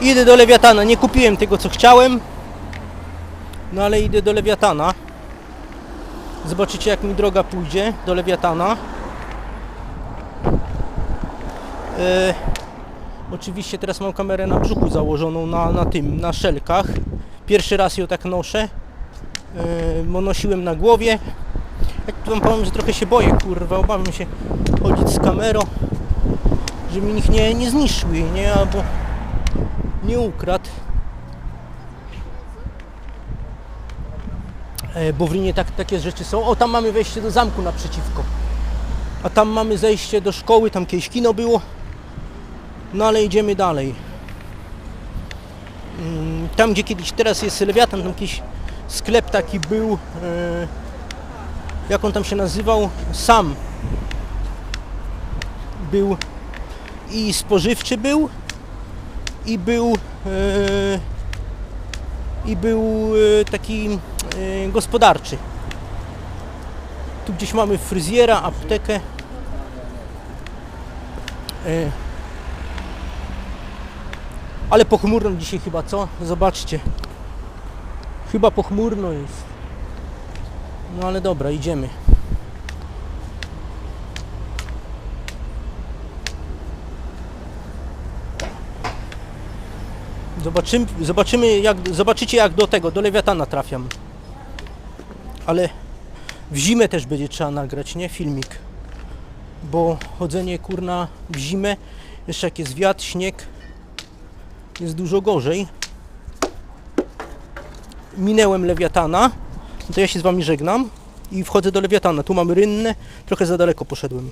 Idę do Lewiatana. Nie kupiłem tego co chciałem. No ale idę do Lewiatana. Zobaczycie jak mi droga pójdzie do Lewiatana. E, oczywiście teraz mam kamerę na brzuchu założoną na, na tym, na szelkach. Pierwszy raz ją tak noszę. E, nosiłem na głowie. Jak wam powiem, że trochę się boję, kurwa, obawiam się chodzić z kamerą, żeby mi nikt nie, nie zniszczył jej, nie? Albo nie ukradł. E, Bo w Rinie tak, takie rzeczy są. O, tam mamy wejście do zamku naprzeciwko. A tam mamy zejście do szkoły, tam kiedyś kino było. No ale idziemy dalej. Mm, Tam gdzie kiedyś teraz jest Lewiatan, tam jakiś sklep taki był. e, Jak on tam się nazywał? Sam. Był i spożywczy był i był e, i był e, taki e, gospodarczy. Tu gdzieś mamy fryzjera, aptekę. Ale pochmurno dzisiaj chyba, co? Zobaczcie. Chyba pochmurno jest. No ale dobra, idziemy. Zobaczymy, zobaczymy jak, zobaczycie jak do tego, do Lewiatana trafiam. Ale w zimę też będzie trzeba nagrać, nie? Filmik. Bo chodzenie kurna w zimę, jeszcze jak jest wiatr, śnieg, jest dużo gorzej. Minęłem Lewiatana, to ja się z Wami żegnam i wchodzę do Lewiatana. Tu mamy rynnę, trochę za daleko poszedłem.